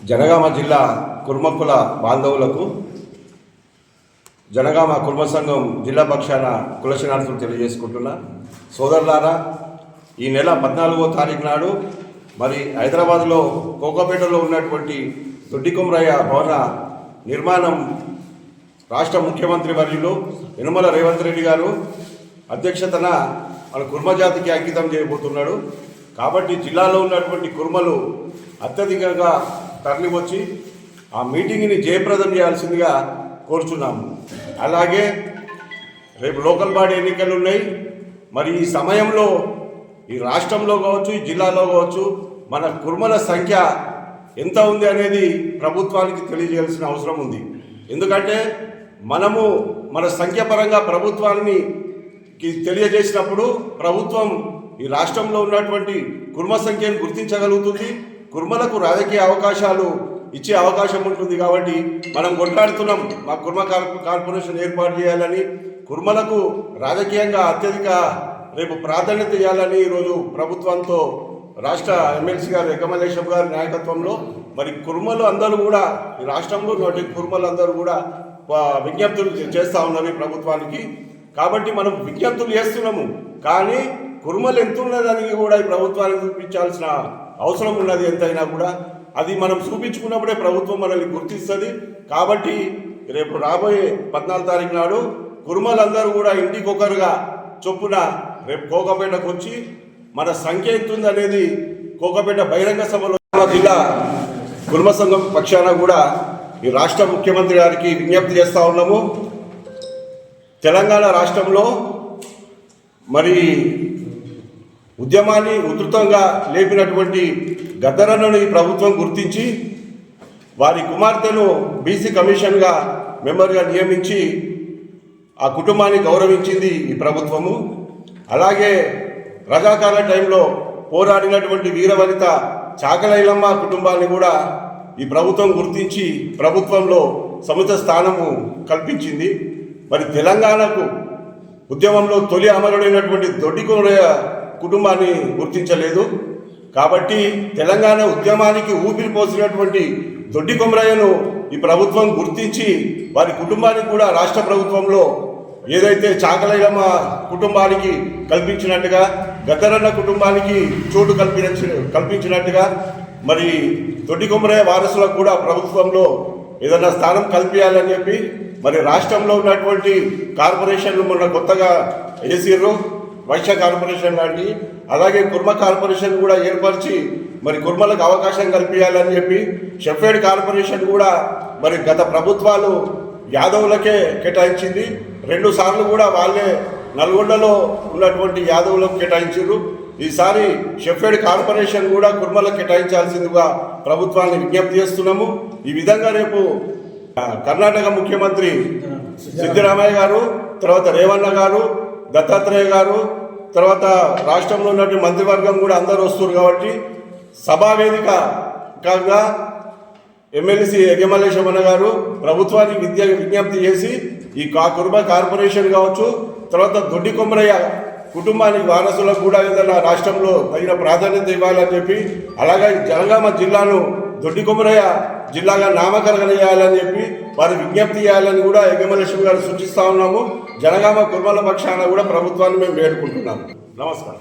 జనగామ జిల్లా కుర్మకుల బాంధవులకు జనగామ కుర్మ సంఘం జిల్లా పక్షాన కులశనార్థులు తెలియజేసుకుంటున్నా. సోదరులారా ఈ నెల పద్నాలుగో తారీఖు నాడు మరి హైదరాబాద్లో కోకోపేటలో ఉన్నటువంటి దొడ్డికొమరయ్య భవన నిర్మాణం రాష్ట్ర ముఖ్యమంత్రి వర్యులు యనమల రేవంత్ రెడ్డి గారు అధ్యక్షతన మన కుర్మ జాతికి అంకితం చేయబోతున్నాడు. కాబట్టి జిల్లాలో ఉన్నటువంటి కుర్మలు అత్యధికంగా తరలివచ్చి ఆ మీటింగ్ని జయప్రదం చేయాల్సిందిగా కోరుచున్నాము. అలాగే రేపు లోకల్ బాడీ ఎన్నికలు ఉన్నాయి. మరి ఈ సమయంలో ఈ రాష్ట్రంలో కావచ్చు ఈ జిల్లాలో కావచ్చు మన కుర్మల సంఖ్య ఎంత ఉంది అనేది ప్రభుత్వానికి తెలియజేయాల్సిన అవసరం ఉంది. ఎందుకంటే మనము మన సంఖ్యాపరంగా ప్రభుత్వాన్ని తెలియజేసినప్పుడు ప్రభుత్వం ఈ రాష్ట్రంలో ఉన్నటువంటి కుర్మ సంఖ్యను గుర్తించగలుగుతుంది. కుర్మలకు రాజకీయ అవకాశాలు ఇచ్చే అవకాశం ఉంటుంది కాబట్టి మనం కొట్లాడుతున్నాం. మా కుర్మ కార్పొరేషన్ ఏర్పాటు చేయాలని కుర్మలకు రాజకీయంగా అత్యధిక రేపు ప్రాధాన్యత ఇవ్వాలని ఈరోజు ప్రభుత్వంతో రాష్ట్ర ఎమ్మెల్సీ గారు ఎకమలేశం గారి నాయకత్వంలో మరి కుర్మలు అందరూ కూడా ఈ రాష్ట్రంలో నోటి కుర్మలు అందరూ కూడా విజ్ఞప్తులు చేస్తూ ఉన్నారు ప్రభుత్వానికి. కాబట్టి మనం విజ్ఞప్తులు చేస్తున్నాము. కానీ కుర్మలు ఎంత ఉన్నదానికి కూడా ఈ ప్రభుత్వానికి చూపించాల్సిన అవసరం ఉన్నది ఎంతైనా కూడా. అది మనం చూపించుకున్నప్పుడే ప్రభుత్వం మనల్ని గుర్తిస్తుంది. కాబట్టి రేపు రాబోయే పద్నాలుగు తారీఖు నాడు కురుమలందరూ కూడా ఇంటికొకరుగా చొప్పున రేపు కోకపేటకు వచ్చి మన సంఖ్య ఎంత అనేది కోకపేట బహిరంగ సభలో జిల్లా కుర్మ సంఘం పక్షాన కూడా ఈ రాష్ట్ర ముఖ్యమంత్రి గారికి విజ్ఞప్తి చేస్తూ ఉన్నాము. తెలంగాణ రాష్ట్రంలో మరి ఉద్యమాన్ని ఉధృతంగా లేపినటువంటి గద్దరన్నను ఈ ప్రభుత్వం గుర్తించి వారి కుమార్తెను బీసీ కమిషన్గా మెంబర్గా నియమించి ఆ కుటుంబాన్ని గౌరవించింది ఈ ప్రభుత్వము. అలాగే రజాకాల టైంలో పోరాడినటువంటి వీరవనిత చాకలైలమ్మ కుటుంబాన్ని కూడా ఈ ప్రభుత్వం గుర్తించి ప్రభుత్వంలో సముచిత స్థానము కల్పించింది. మరి తెలంగాణకు ఉద్యమంలో తొలి అమరుడైనటువంటి దొడ్డికొండయ్య కుటుంబాన్ని గుర్తించలేదు. కాబట్టి తెలంగాణ ఉద్యమానికి ఊపిరి పోసినటువంటి దొడ్డి కొమరయ్యను ఈ ప్రభుత్వం గుర్తించి వారి కుటుంబానికి కూడా రాష్ట్ర ప్రభుత్వంలో ఏదైతే చాకలయ్యమ్మ కుటుంబానికి కల్పించినట్టుగా గద్దరన్న కుటుంబానికి చోటు కల్పించ కల్పించినట్టుగా మరి దొడ్డి కొమరయ్య వారసులకు కూడా ప్రభుత్వంలో ఏదైనా స్థానం కల్పించాలని చెప్పి మరి రాష్ట్రంలో ఉన్నటువంటి కార్పొరేషన్లు మొన్న కొత్తగా వేసిర్రు వైశ్య కార్పొరేషన్ లాంటి అలాగే కుర్మ కార్పొరేషన్ కూడా ఏర్పరిచి మరి కుర్మలకు అవకాశం కల్పించాలని చెప్పి షెఫేడ్ కార్పొరేషన్ కూడా మరి గత ప్రభుత్వాలు యాదవులకే కేటాయించింది. రెండు సార్లు కూడా వాళ్ళే నల్గొండలో ఉన్నటువంటి యాదవులకు కేటాయించారు ఈసారి షెఫేడ్ కార్పొరేషన్ కూడా కుర్మలకు కేటాయించాల్సిందిగా ప్రభుత్వాన్ని విజ్ఞప్తి చేస్తున్నాము. ఈ విధంగా రేపు కర్ణాటక ముఖ్యమంత్రి సిద్ధరామయ్య గారు తర్వాత రేవన్న గారు దత్తాత్రేయ గారు తర్వాత రాష్ట్రంలో ఉన్నటువంటి మంత్రివర్గం కూడా అందరూ వస్తున్నారు కాబట్టి సభా వేదిక కాగా ఎమ్మెల్సీ యజమలేశమన్న గారు ప్రభుత్వానికి విద్య విజ్ఞప్తి చేసి ఈ కా కుటుంబ కార్పొరేషన్ కావచ్చు తర్వాత దొడ్డి కొమరయ్య కుటుంబానికి వారసులకు కూడా ఏదైనా రాష్ట్రంలో తగిన ప్రాధాన్యత ఇవ్వాలని చెప్పి అలాగే జనగామ జిల్లాను దొడ్డి కొమరయ్య జిల్లాగా నామకరణం చేయాలని చెప్పి వారు విజ్ఞప్తి చేయాలని కూడా యజమలక్ష్మి గారు సూచిస్తా ఉన్నాము. జనగామ కుర్మల పక్షాన కూడా ప్రభుత్వాన్ని మేము వేడుకుంటున్నాము నమస్కారం.